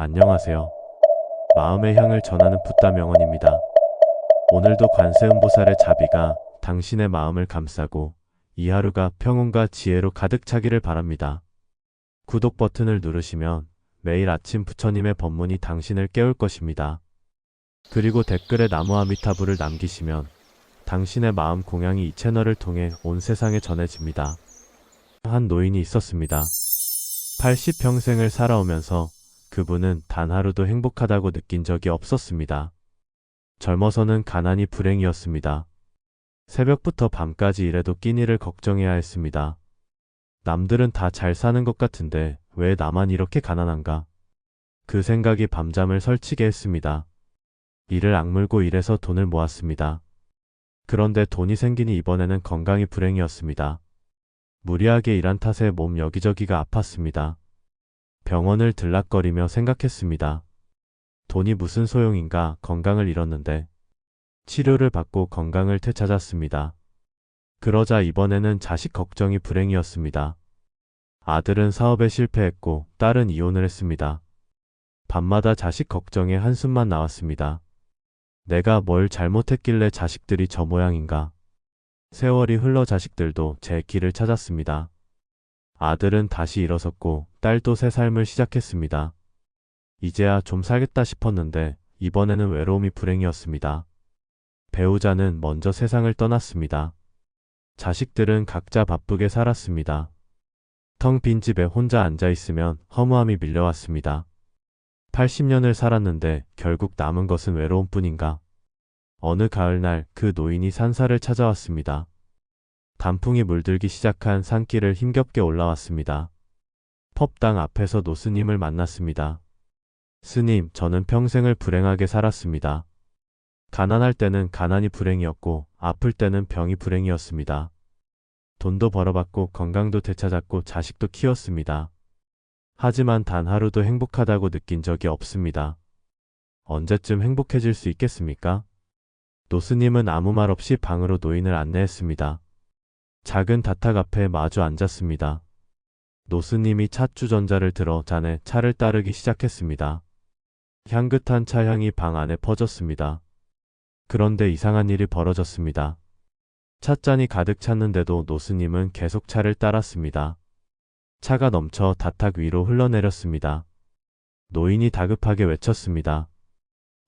안녕하세요. 마음의 향을 전하는 붓다 명언입니다. 오늘도 관세음보살의 자비가 당신의 마음을 감싸고 이 하루가 평온과 지혜로 가득 차기를 바랍니다. 구독 버튼을 누르시면 매일 아침 부처님의 법문이 당신을 깨울 것입니다. 그리고 댓글에 나무 아미타불을 남기시면 당신의 마음 공양이 이 채널을 통해 온 세상에 전해집니다. 한 노인이 있었습니다. 80평생을 살아오면서 그분은 단 하루도 행복하다고 느낀 적이 없었습니다. 젊어서는 가난이 불행이었습니다. 새벽부터 밤까지 일해도 끼니를 걱정해야 했습니다. 남들은 다 잘 사는 것 같은데 왜 나만 이렇게 가난한가? 그 생각이 밤잠을 설치게 했습니다. 이를 악물고 일해서 돈을 모았습니다. 그런데 돈이 생기니 이번에는 건강이 불행이었습니다. 무리하게 일한 탓에 몸 여기저기가 아팠습니다. 병원을 들락거리며 생각했습니다. 돈이 무슨 소용인가 건강을 잃었는데 치료를 받고 건강을 되찾았습니다. 그러자 이번에는 자식 걱정이 불행이었습니다. 아들은 사업에 실패했고 딸은 이혼을 했습니다. 밤마다 자식 걱정에 한숨만 나왔습니다. 내가 뭘 잘못했길래 자식들이 저 모양인가? 세월이 흘러 자식들도 제 길을 찾았습니다. 아들은 다시 일어섰고 딸도 새 삶을 시작했습니다. 이제야 좀 살겠다 싶었는데 이번에는 외로움이 불행이었습니다. 배우자는 먼저 세상을 떠났습니다. 자식들은 각자 바쁘게 살았습니다. 텅 빈 집에 혼자 앉아 있으면 허무함이 밀려왔습니다. 80년을 살았는데 결국 남은 것은 외로움뿐인가? 어느 가을날 그 노인이 산사를 찾아왔습니다. 단풍이 물들기 시작한 산길을 힘겹게 올라왔습니다. 펍당 앞에서 노스님을 만났습니다. 스님, 저는 평생을 불행하게 살았습니다. 가난할 때는 가난이 불행이었고, 아플 때는 병이 불행이었습니다. 돈도 벌어봤고, 건강도 되찾았고, 자식도 키웠습니다. 하지만 단 하루도 행복하다고 느낀 적이 없습니다. 언제쯤 행복해질 수 있겠습니까? 노스님은 아무 말 없이 방으로 노인을 안내했습니다. 작은 다탁 앞에 마주 앉았습니다. 노스님이 차 주전자를 들어 잔에 차를 따르기 시작했습니다. 향긋한 차향이 방 안에 퍼졌습니다. 그런데 이상한 일이 벌어졌습니다. 찻잔이 가득 찼는데도 노스님은 계속 차를 따랐습니다. 차가 넘쳐 다탁 위로 흘러내렸습니다. 노인이 다급하게 외쳤습니다.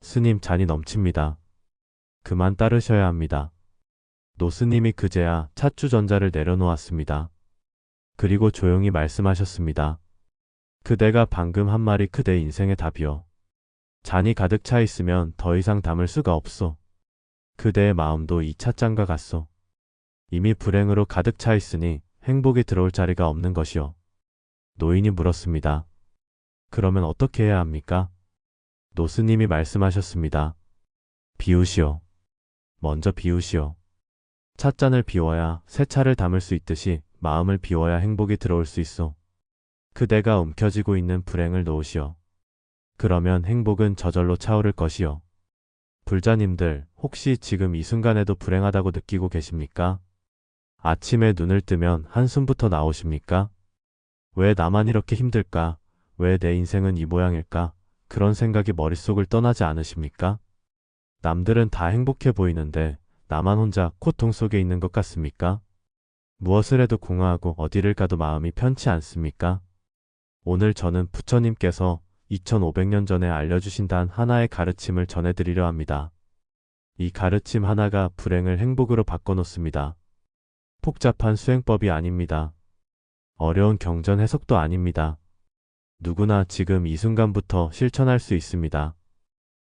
스님 잔이 넘칩니다. 그만 따르셔야 합니다. 노스님이 그제야 찻주전자를 내려놓았습니다. 그리고 조용히 말씀하셨습니다. 그대가 방금 한 말이 그대 인생의 답이요. 잔이 가득 차 있으면 더 이상 담을 수가 없소. 그대의 마음도 이 찻잔과 같소. 이미 불행으로 가득 차 있으니 행복이 들어올 자리가 없는 것이요. 노인이 물었습니다. 그러면 어떻게 해야 합니까? 노스님이 말씀하셨습니다. 비우시오. 먼저 비우시오. 찻잔을 비워야 새 차를 담을 수 있듯이 마음을 비워야 행복이 들어올 수 있어. 그대가 움켜쥐고 있는 불행을 놓으시오. 그러면 행복은 저절로 차오를 것이요. 불자님들, 혹시 지금 이 순간에도 불행하다고 느끼고 계십니까? 아침에 눈을 뜨면 한숨부터 나오십니까? 왜 나만 이렇게 힘들까? 왜 내 인생은 이 모양일까? 그런 생각이 머릿속을 떠나지 않으십니까? 남들은 다 행복해 보이는데 나만 혼자 고통 속에 있는 것 같습니까? 무엇을 해도 공허하고 어디를 가도 마음이 편치 않습니까? 오늘 저는 부처님께서 2500년 전에 알려주신 단 하나의 가르침을 전해드리려 합니다. 이 가르침 하나가 불행을 행복으로 바꿔놓습니다. 복잡한 수행법이 아닙니다. 어려운 경전 해석도 아닙니다. 누구나 지금 이 순간부터 실천할 수 있습니다.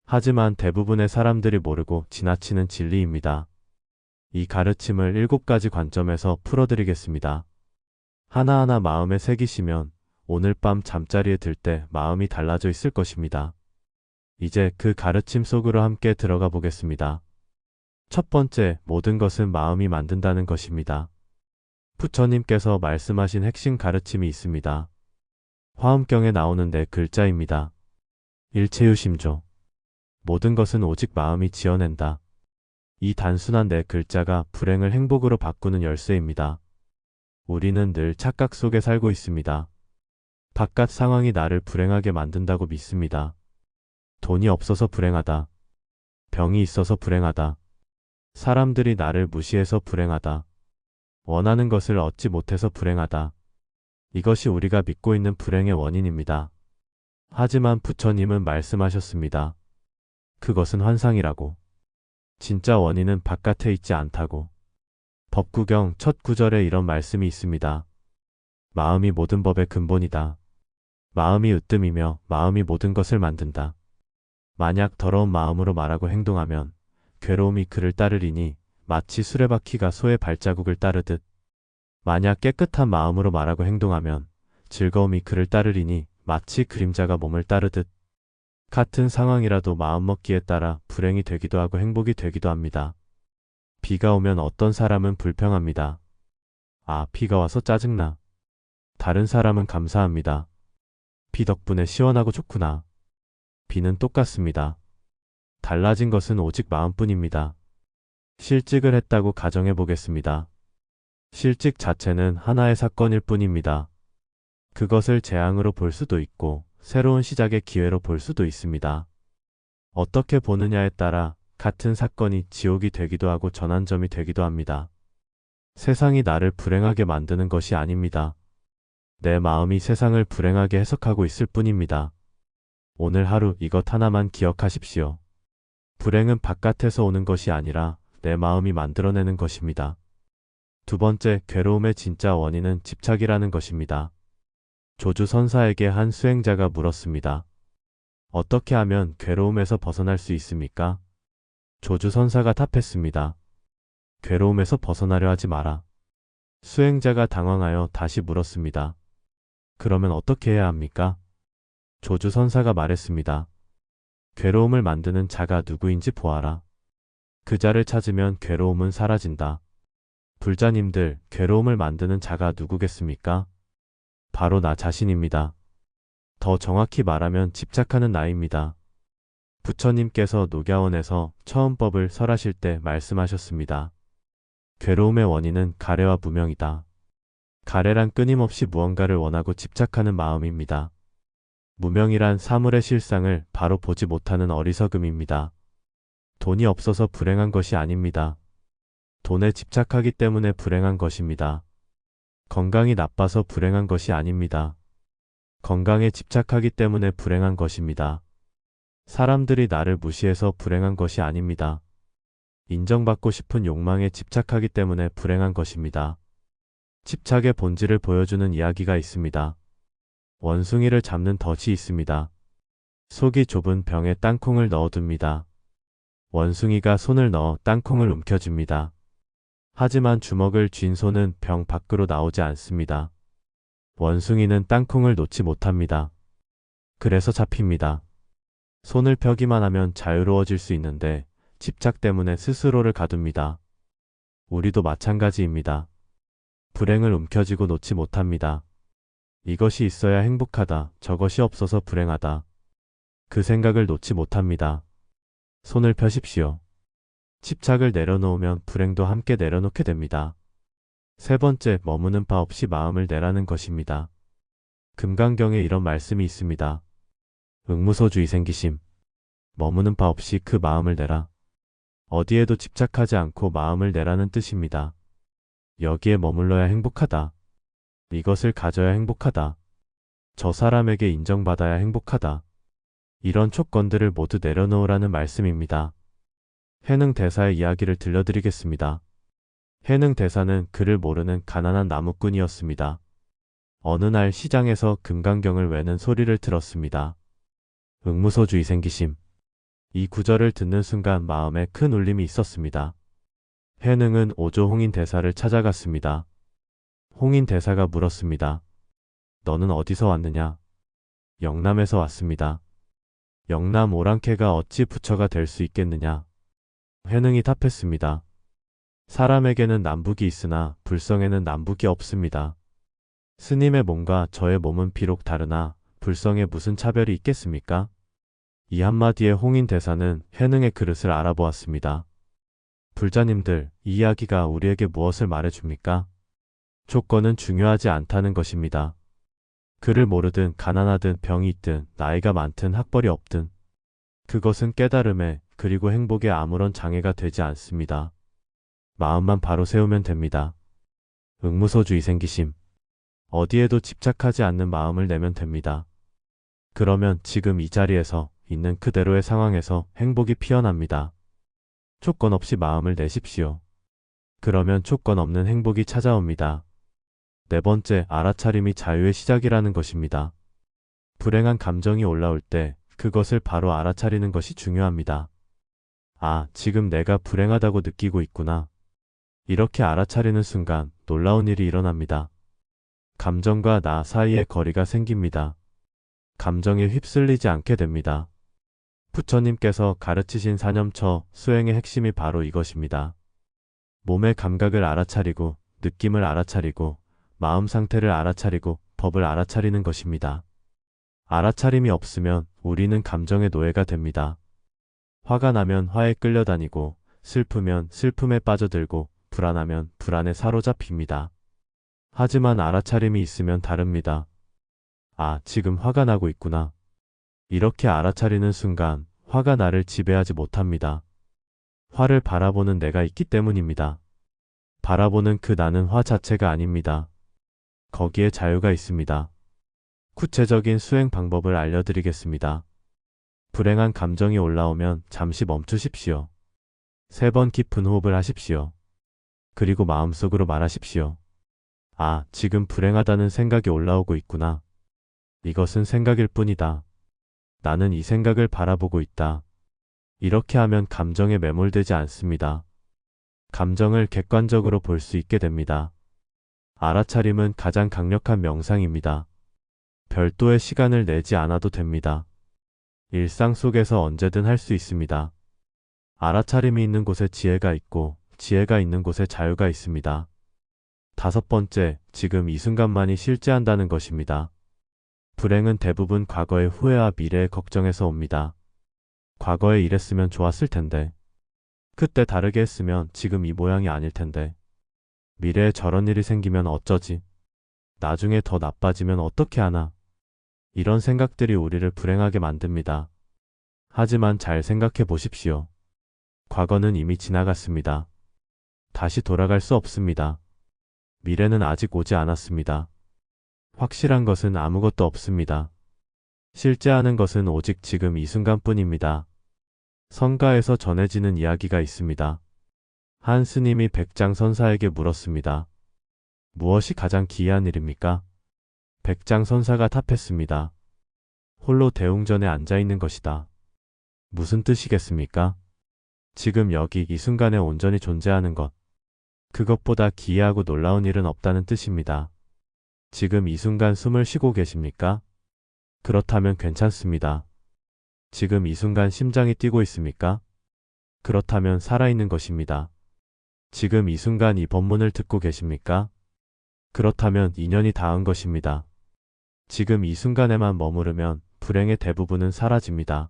하지만 대부분의 사람들이 모르고 지나치는 진리입니다. 이 가르침을 일곱 가지 관점에서 풀어드리겠습니다. 하나하나 마음에 새기시면 오늘 밤 잠자리에 들 때 마음이 달라져 있을 것입니다. 이제 그 가르침 속으로 함께 들어가 보겠습니다. 첫 번째, 모든 것은 마음이 만든다는 것입니다. 부처님께서 말씀하신 핵심 가르침이 있습니다. 화엄경에 나오는 네 글자입니다. 일체유심조. 모든 것은 오직 마음이 지어낸다. 이 단순한 네 글자가 불행을 행복으로 바꾸는 열쇠입니다. 우리는 늘 착각 속에 살고 있습니다. 바깥 상황이 나를 불행하게 만든다고 믿습니다. 돈이 없어서 불행하다. 병이 있어서 불행하다. 사람들이 나를 무시해서 불행하다. 원하는 것을 얻지 못해서 불행하다. 이것이 우리가 믿고 있는 불행의 원인입니다. 하지만 부처님은 말씀하셨습니다. 그것은 환상이라고. 진짜 원인은 바깥에 있지 않다고. 법구경 첫 구절에 이런 말씀이 있습니다. 마음이 모든 법의 근본이다. 마음이 으뜸이며 마음이 모든 것을 만든다. 만약 더러운 마음으로 말하고 행동하면 괴로움이 그를 따르리니 마치 수레바퀴가 소의 발자국을 따르듯 만약 깨끗한 마음으로 말하고 행동하면 즐거움이 그를 따르리니 마치 그림자가 몸을 따르듯 같은 상황이라도 마음먹기에 따라 불행이 되기도 하고 행복이 되기도 합니다. 비가 오면 어떤 사람은 불평합니다. 아, 비가 와서 짜증나. 다른 사람은 감사합니다. 비 덕분에 시원하고 좋구나. 비는 똑같습니다. 달라진 것은 오직 마음뿐입니다. 실직을 했다고 가정해 보겠습니다. 실직 자체는 하나의 사건일 뿐입니다. 그것을 재앙으로 볼 수도 있고 새로운 시작의 기회로 볼 수도 있습니다. 어떻게 보느냐에 따라 같은 사건이 지옥이 되기도 하고 전환점이 되기도 합니다. 세상이 나를 불행하게 만드는 것이 아닙니다. 내 마음이 세상을 불행하게 해석하고 있을 뿐입니다. 오늘 하루 이것 하나만 기억하십시오. 불행은 바깥에서 오는 것이 아니라 내 마음이 만들어내는 것입니다. 두 번째, 괴로움의 진짜 원인은 집착이라는 것입니다. 조주 선사에게 한 수행자가 물었습니다. 어떻게 하면 괴로움에서 벗어날 수 있습니까? 조주 선사가 답했습니다. 괴로움에서 벗어나려 하지 마라. 수행자가 당황하여 다시 물었습니다. 그러면 어떻게 해야 합니까? 조주 선사가 말했습니다. 괴로움을 만드는 자가 누구인지 보아라. 그 자를 찾으면 괴로움은 사라진다. 불자님들, 괴로움을 만드는 자가 누구겠습니까? 바로 나 자신입니다. 더 정확히 말하면 집착하는 나입니다. 부처님께서 녹야원에서 처음법을 설하실 때 말씀하셨습니다. 괴로움의 원인은 가래와 무명이다. 가래란 끊임없이 무언가를 원하고 집착하는 마음입니다. 무명이란 사물의 실상을 바로 보지 못하는 어리석음입니다. 돈이 없어서 불행한 것이 아닙니다. 돈에 집착하기 때문에 불행한 것입니다. 건강이 나빠서 불행한 것이 아닙니다. 건강에 집착하기 때문에 불행한 것입니다. 사람들이 나를 무시해서 불행한 것이 아닙니다. 인정받고 싶은 욕망에 집착하기 때문에 불행한 것입니다. 집착의 본질을 보여주는 이야기가 있습니다. 원숭이를 잡는 덫이 있습니다. 속이 좁은 병에 땅콩을 넣어둡니다. 원숭이가 손을 넣어 땅콩을 움켜줍니다. 하지만 주먹을 쥔 손은 병 밖으로 나오지 않습니다. 원숭이는 땅콩을 놓지 못합니다. 그래서 잡힙니다. 손을 펴기만 하면 자유로워질 수 있는데 집착 때문에 스스로를 가둡니다. 우리도 마찬가지입니다. 불행을 움켜쥐고 놓지 못합니다. 이것이 있어야 행복하다. 저것이 없어서 불행하다. 그 생각을 놓지 못합니다. 손을 펴십시오. 집착을 내려놓으면 불행도 함께 내려놓게 됩니다. 세 번째, 머무는 바 없이 마음을 내라는 것입니다. 금강경에 이런 말씀이 있습니다. 응무소주의 생기심. 머무는 바 없이 그 마음을 내라. 어디에도 집착하지 않고 마음을 내라는 뜻입니다. 여기에 머물러야 행복하다. 이것을 가져야 행복하다. 저 사람에게 인정받아야 행복하다. 이런 조건들을 모두 내려놓으라는 말씀입니다. 해능 대사의 이야기를 들려드리겠습니다. 해능 대사는 그를 모르는 가난한 나무꾼이었습니다. 어느 날 시장에서 금강경을 외는 소리를 들었습니다. 응무소주의 생기심. 이 구절을 듣는 순간 마음에 큰 울림이 있었습니다. 해능은 오조 홍인 대사를 찾아갔습니다. 홍인 대사가 물었습니다. 너는 어디서 왔느냐? 영남에서 왔습니다. 영남 오랑캐가 어찌 부처가 될 수 있겠느냐? 해능이 답했습니다. 사람에게는 남북이 있으나 불성에는 남북이 없습니다. 스님의 몸과 저의 몸은 비록 다르나 불성에 무슨 차별이 있겠습니까? 이 한마디에 홍인 대사는 해능의 그릇을 알아보았습니다. 불자님들, 이 이야기가 우리에게 무엇을 말해줍니까? 조건은 중요하지 않다는 것입니다. 그를 모르든 가난하든 병이 있든 나이가 많든 학벌이 없든 그것은 깨달음에 그리고 행복에 아무런 장애가 되지 않습니다. 마음만 바로 세우면 됩니다. 응무소주의 생기심. 어디에도 집착하지 않는 마음을 내면 됩니다. 그러면 지금 이 자리에서 있는 그대로의 상황에서 행복이 피어납니다. 조건 없이 마음을 내십시오. 그러면 조건 없는 행복이 찾아옵니다. 네 번째, 알아차림이 자유의 시작이라는 것입니다. 불행한 감정이 올라올 때 그것을 바로 알아차리는 것이 중요합니다. 아, 지금 내가 불행하다고 느끼고 있구나. 이렇게 알아차리는 순간 놀라운 일이 일어납니다. 감정과 나 사이에 거리가 생깁니다. 감정에 휩쓸리지 않게 됩니다. 부처님께서 가르치신 사념처 수행의 핵심이 바로 이것입니다. 몸의 감각을 알아차리고 느낌을 알아차리고 마음 상태를 알아차리고 법을 알아차리는 것입니다. 알아차림이 없으면 우리는 감정의 노예가 됩니다. 화가 나면 화에 끌려다니고 슬프면 슬픔에 빠져들고 불안하면 불안에 사로잡힙니다. 하지만 알아차림이 있으면 다릅니다. 아, 지금 화가 나고 있구나. 이렇게 알아차리는 순간 화가 나를 지배하지 못합니다. 화를 바라보는 내가 있기 때문입니다. 바라보는 그 나는 화 자체가 아닙니다. 거기에 자유가 있습니다. 구체적인 수행 방법을 알려드리겠습니다. 불행한 감정이 올라오면 잠시 멈추십시오. 세 번 깊은 호흡을 하십시오. 그리고 마음속으로 말하십시오. 아, 지금 불행하다는 생각이 올라오고 있구나. 이것은 생각일 뿐이다. 나는 이 생각을 바라보고 있다. 이렇게 하면 감정에 매몰되지 않습니다. 감정을 객관적으로 볼 수 있게 됩니다. 알아차림은 가장 강력한 명상입니다. 별도의 시간을 내지 않아도 됩니다. 일상 속에서 언제든 할 수 있습니다. 알아차림이 있는 곳에 지혜가 있고 지혜가 있는 곳에 자유가 있습니다. 다섯 번째, 지금 이 순간만이 실제한다는 것입니다. 불행은 대부분 과거의 후회와 미래의 걱정에서 옵니다. 과거에 이랬으면 좋았을 텐데. 그때 다르게 했으면 지금 이 모양이 아닐 텐데. 미래에 저런 일이 생기면 어쩌지? 나중에 더 나빠지면 어떻게 하나? 이런 생각들이 우리를 불행하게 만듭니다. 하지만 잘 생각해 보십시오. 과거는 이미 지나갔습니다. 다시 돌아갈 수 없습니다. 미래는 아직 오지 않았습니다. 확실한 것은 아무것도 없습니다. 실제 하는 것은 오직 지금 이 순간뿐입니다. 성가에서 전해지는 이야기가 있습니다. 한 스님이 백장 선사에게 물었습니다. 무엇이 가장 기이한 일입니까? 백장 선사가 답했습니다. 홀로 대웅전에 앉아 있는 것이다. 무슨 뜻이겠습니까? 지금 여기 이 순간에 온전히 존재하는 것. 그것보다 기이하고 놀라운 일은 없다는 뜻입니다. 지금 이 순간 숨을 쉬고 계십니까? 그렇다면 괜찮습니다. 지금 이 순간 심장이 뛰고 있습니까? 그렇다면 살아있는 것입니다. 지금 이 순간 이 법문을 듣고 계십니까? 그렇다면 인연이 닿은 것입니다. 지금 이 순간에만 머무르면 불행의 대부분은 사라집니다.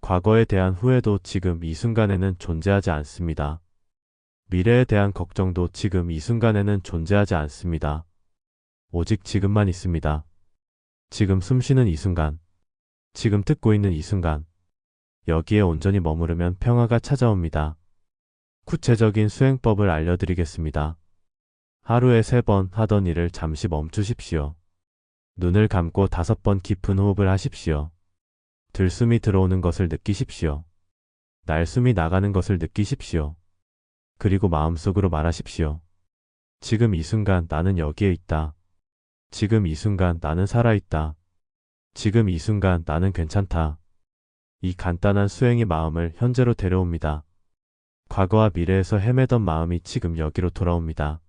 과거에 대한 후회도 지금 이 순간에는 존재하지 않습니다. 미래에 대한 걱정도 지금 이 순간에는 존재하지 않습니다. 오직 지금만 있습니다. 지금 숨 쉬는 이 순간, 지금 듣고 있는 이 순간, 여기에 온전히 머무르면 평화가 찾아옵니다. 구체적인 수행법을 알려드리겠습니다. 하루에 세 번 하던 일을 잠시 멈추십시오. 눈을 감고 다섯 번 깊은 호흡을 하십시오. 들숨이 들어오는 것을 느끼십시오. 날숨이 나가는 것을 느끼십시오. 그리고 마음속으로 말하십시오. 지금 이 순간 나는 여기에 있다. 지금 이 순간 나는 살아있다. 지금 이 순간 나는 괜찮다. 이 간단한 수행이 마음을 현재로 데려옵니다. 과거와 미래에서 헤매던 마음이 지금 여기로 돌아옵니다.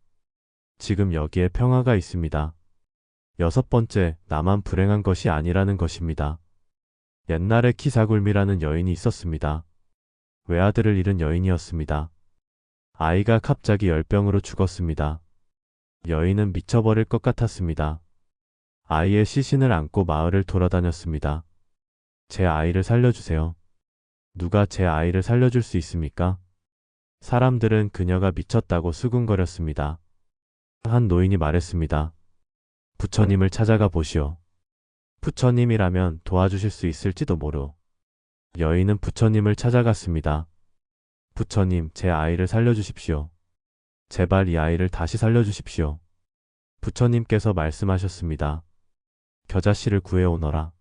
지금 여기에 평화가 있습니다. 여섯 번째, 나만 불행한 것이 아니라는 것입니다. 옛날에 키사굴미라는 여인이 있었습니다. 외아들을 잃은 여인이었습니다. 아이가 갑자기 열병으로 죽었습니다. 여인은 미쳐버릴 것 같았습니다. 아이의 시신을 안고 마을을 돌아다녔습니다. 제 아이를 살려주세요. 누가 제 아이를 살려줄 수 있습니까? 사람들은 그녀가 미쳤다고 수군거렸습니다. 한 노인이 말했습니다. 부처님을 찾아가 보시오. 부처님이라면 도와주실 수 있을지도 모르. 여인은 부처님을 찾아갔습니다. 부처님, 제 아이를 살려주십시오. 제발 이 아이를 다시 살려주십시오. 부처님께서 말씀하셨습니다. 겨자씨를 구해오너라.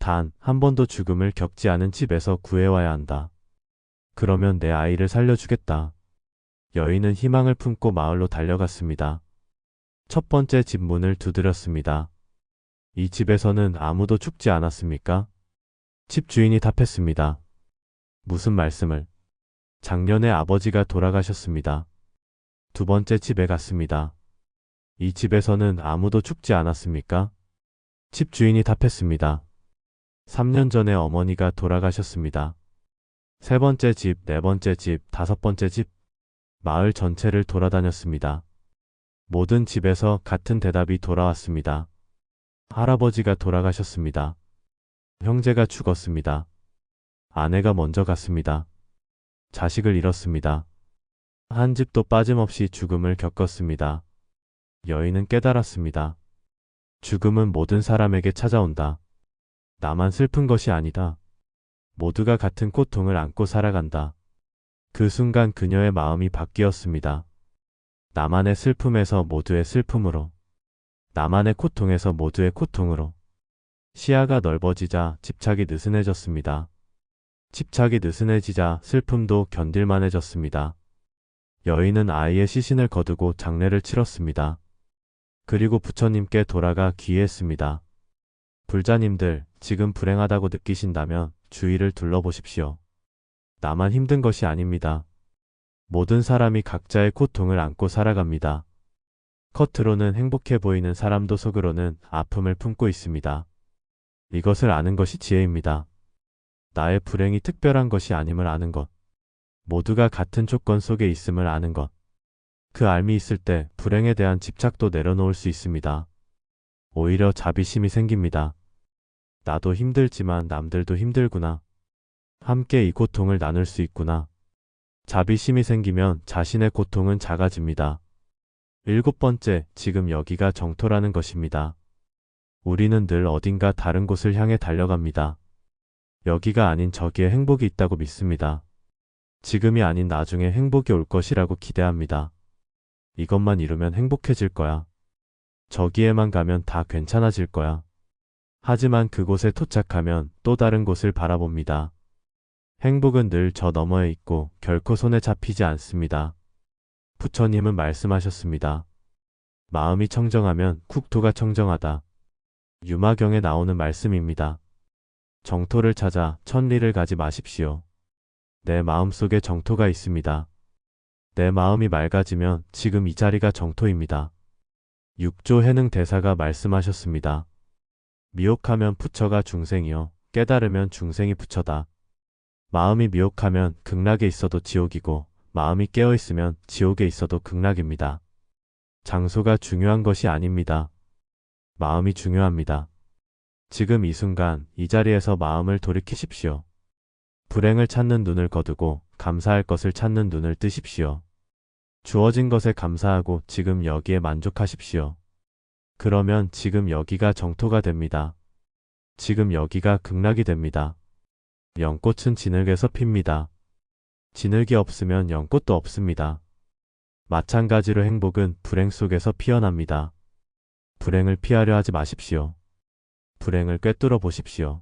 단, 한 번도 죽음을 겪지 않은 집에서 구해와야 한다. 그러면 내 아이를 살려주겠다. 여인은 희망을 품고 마을로 달려갔습니다. 첫 번째 집 문을 두드렸습니다. 이 집에서는 아무도 죽지 않았습니까? 집 주인이 답했습니다. 무슨 말씀을? 작년에 아버지가 돌아가셨습니다. 두 번째 집에 갔습니다. 이 집에서는 아무도 죽지 않았습니까? 집 주인이 답했습니다. 3년 전에 어머니가 돌아가셨습니다. 세 번째 집, 네 번째 집, 다섯 번째 집, 마을 전체를 돌아다녔습니다. 모든 집에서 같은 대답이 돌아왔습니다. 할아버지가 돌아가셨습니다. 형제가 죽었습니다. 아내가 먼저 갔습니다. 자식을 잃었습니다. 한 집도 빠짐없이 죽음을 겪었습니다. 여인은 깨달았습니다. 죽음은 모든 사람에게 찾아온다. 나만 슬픈 것이 아니다. 모두가 같은 고통을 안고 살아간다. 그 순간 그녀의 마음이 바뀌었습니다. 나만의 슬픔에서 모두의 슬픔으로, 나만의 고통에서 모두의 고통으로, 시야가 넓어지자 집착이 느슨해졌습니다. 집착이 느슨해지자 슬픔도 견딜만해졌습니다. 여인은 아이의 시신을 거두고 장례를 치렀습니다. 그리고 부처님께 돌아가 귀했습니다. 불자님들, 지금 불행하다고 느끼신다면 주위를 둘러보십시오. 나만 힘든 것이 아닙니다. 모든 사람이 각자의 고통을 안고 살아갑니다. 겉으로는 행복해 보이는 사람도 속으로는 아픔을 품고 있습니다. 이것을 아는 것이 지혜입니다. 나의 불행이 특별한 것이 아님을 아는 것. 모두가 같은 조건 속에 있음을 아는 것. 그 알미 있을 때 불행에 대한 집착도 내려놓을 수 있습니다. 오히려 자비심이 생깁니다. 나도 힘들지만 남들도 힘들구나. 함께 이 고통을 나눌 수 있구나. 자비심이 생기면 자신의 고통은 작아집니다. 일곱 번째, 지금 여기가 정토라는 것입니다. 우리는 늘 어딘가 다른 곳을 향해 달려갑니다. 여기가 아닌 저기에 행복이 있다고 믿습니다. 지금이 아닌 나중에 행복이 올 것이라고 기대합니다. 이것만 이루면 행복해질 거야. 저기에만 가면 다 괜찮아질 거야. 하지만 그곳에 도착하면 또 다른 곳을 바라봅니다. 행복은 늘 저 너머에 있고 결코 손에 잡히지 않습니다. 부처님은 말씀하셨습니다. 마음이 청정하면 국토가 청정하다. 유마경에 나오는 말씀입니다. 정토를 찾아 천리를 가지 마십시오. 내 마음 속에 정토가 있습니다. 내 마음이 맑아지면 지금 이 자리가 정토입니다. 육조 해능 대사가 말씀하셨습니다. 미혹하면 부처가 중생이요. 깨달으면 중생이 부처다. 마음이 미혹하면 극락에 있어도 지옥이고 마음이 깨어 있으면 지옥에 있어도 극락입니다. 장소가 중요한 것이 아닙니다. 마음이 중요합니다. 지금 이 순간 이 자리에서 마음을 돌이키십시오. 불행을 찾는 눈을 거두고 감사할 것을 찾는 눈을 뜨십시오. 주어진 것에 감사하고 지금 여기에 만족하십시오. 그러면 지금 여기가 정토가 됩니다. 지금 여기가 극락이 됩니다. 연꽃은 진흙에서 핍니다. 진흙이 없으면 연꽃도 없습니다. 마찬가지로 행복은 불행 속에서 피어납니다. 불행을 피하려 하지 마십시오. 불행을 꿰뚫어 보십시오.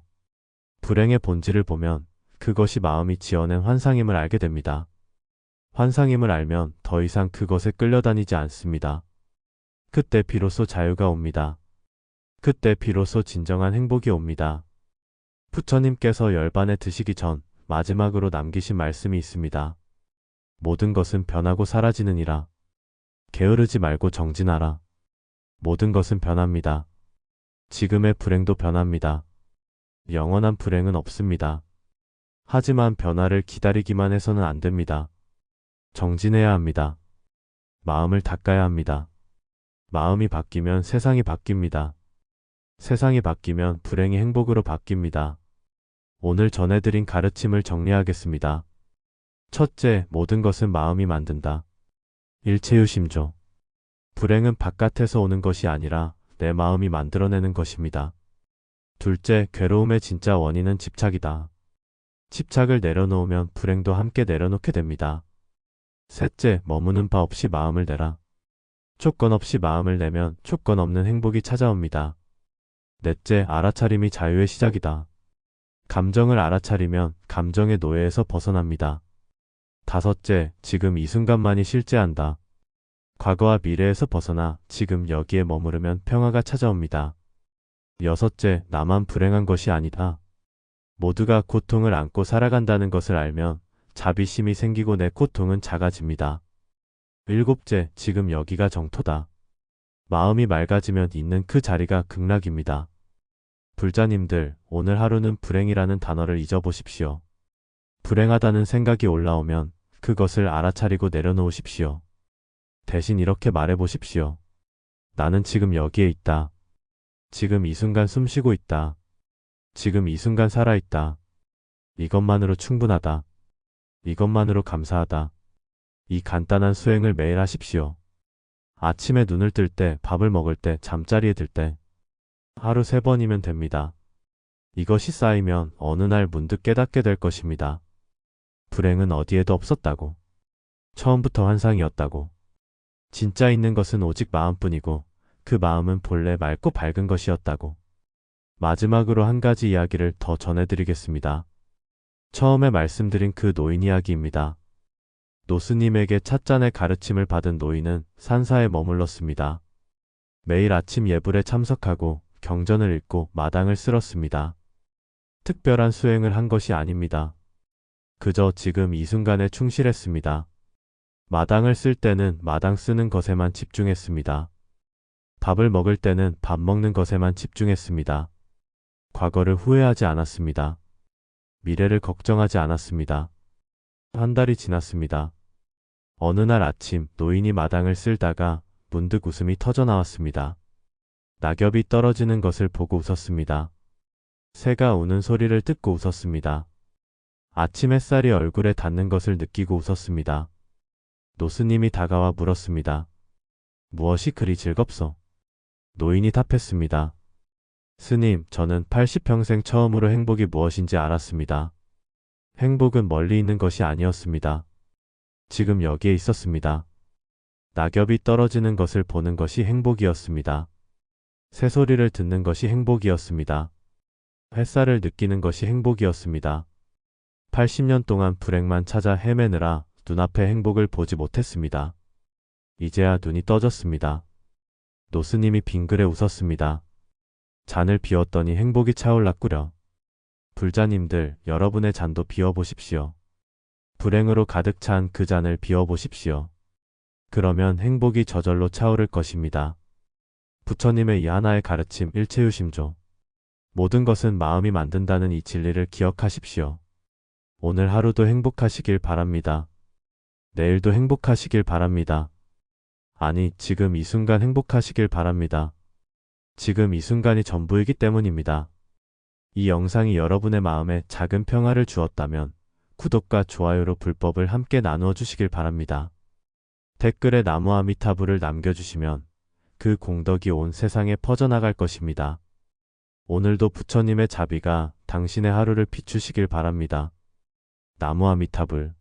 불행의 본질을 보면 그것이 마음이 지어낸 환상임을 알게 됩니다. 환상임을 알면 더 이상 그것에 끌려다니지 않습니다. 그때 비로소 자유가 옵니다. 그때 비로소 진정한 행복이 옵니다. 부처님께서 열반에 드시기 전 마지막으로 남기신 말씀이 있습니다. 모든 것은 변하고 사라지느니라. 게으르지 말고 정진하라. 모든 것은 변합니다. 지금의 불행도 변합니다. 영원한 불행은 없습니다. 하지만 변화를 기다리기만 해서는 안 됩니다. 정진해야 합니다. 마음을 닦아야 합니다. 마음이 바뀌면 세상이 바뀝니다. 세상이 바뀌면 불행이 행복으로 바뀝니다. 오늘 전해드린 가르침을 정리하겠습니다. 첫째, 모든 것은 마음이 만든다. 일체유심조. 불행은 바깥에서 오는 것이 아니라 내 마음이 만들어내는 것입니다. 둘째, 괴로움의 진짜 원인은 집착이다. 집착을 내려놓으면 불행도 함께 내려놓게 됩니다. 셋째, 머무는 바 없이 마음을 내라. 조건 없이 마음을 내면 조건 없는 행복이 찾아옵니다. 넷째, 알아차림이 자유의 시작이다. 감정을 알아차리면 감정의 노예에서 벗어납니다. 다섯째, 지금 이 순간만이 실제한다. 과거와 미래에서 벗어나 지금 여기에 머무르면 평화가 찾아옵니다. 여섯째, 나만 불행한 것이 아니다. 모두가 고통을 안고 살아간다는 것을 알면 자비심이 생기고 내 고통은 작아집니다. 일곱째, 지금 여기가 정토다. 마음이 맑아지면 있는 그 자리가 극락입니다. 불자님들, 오늘 하루는 불행이라는 단어를 잊어보십시오. 불행하다는 생각이 올라오면 그것을 알아차리고 내려놓으십시오. 대신 이렇게 말해보십시오. 나는 지금 여기에 있다. 지금 이 순간 숨 쉬고 있다. 지금 이 순간 살아있다. 이것만으로 충분하다. 이것만으로 감사하다. 이 간단한 수행을 매일 하십시오. 아침에 눈을 뜰 때, 밥을 먹을 때, 잠자리에 들 때, 하루 세 번이면 됩니다. 이것이 쌓이면 어느 날 문득 깨닫게 될 것입니다. 불행은 어디에도 없었다고. 처음부터 환상이었다고. 진짜 있는 것은 오직 마음뿐이고 그 마음은 본래 맑고 밝은 것이었다고. 마지막으로 한 가지 이야기를 더 전해드리겠습니다. 처음에 말씀드린 그 노인 이야기입니다. 노스님에게 찻잔의 가르침을 받은 노인은 산사에 머물렀습니다. 매일 아침 예불에 참석하고 경전을 읽고 마당을 쓸었습니다. 특별한 수행을 한 것이 아닙니다. 그저 지금 이 순간에 충실했습니다. 마당을 쓸 때는 마당 쓰는 것에만 집중했습니다. 밥을 먹을 때는 밥 먹는 것에만 집중했습니다. 과거를 후회하지 않았습니다. 미래를 걱정하지 않았습니다. 한 달이 지났습니다. 어느 날 아침 노인이 마당을 쓸다가 문득 웃음이 터져 나왔습니다. 낙엽이 떨어지는 것을 보고 웃었습니다. 새가 우는 소리를 듣고 웃었습니다. 아침 햇살이 얼굴에 닿는 것을 느끼고 웃었습니다. 노스님이 다가와 물었습니다. 무엇이 그리 즐겁소? 노인이 답했습니다. 스님, 저는 80평생 처음으로 행복이 무엇인지 알았습니다. 행복은 멀리 있는 것이 아니었습니다. 지금 여기에 있었습니다. 낙엽이 떨어지는 것을 보는 것이 행복이었습니다. 새소리를 듣는 것이 행복이었습니다. 햇살을 느끼는 것이 행복이었습니다. 80년 동안 불행만 찾아 헤매느라 눈앞의 행복을 보지 못했습니다. 이제야 눈이 떠졌습니다. 노스님이 빙그레 웃었습니다. 잔을 비웠더니 행복이 차올랐구려. 불자님들, 여러분의 잔도 비워보십시오. 불행으로 가득 찬 그 잔을 비워보십시오. 그러면 행복이 저절로 차오를 것입니다. 부처님의 이 하나의 가르침 일체유심조. 모든 것은 마음이 만든다는 이 진리를 기억하십시오. 오늘 하루도 행복하시길 바랍니다. 내일도 행복하시길 바랍니다. 아니, 지금 이 순간 행복하시길 바랍니다. 지금 이 순간이 전부이기 때문입니다. 이 영상이 여러분의 마음에 작은 평화를 주었다면 구독과 좋아요로 불법을 함께 나누어 주시길 바랍니다. 댓글에 나무 아미타불을 남겨주시면 그 공덕이 온 세상에 퍼져나갈 것입니다. 오늘도 부처님의 자비가 당신의 하루를 비추시길 바랍니다. 나무 아미타불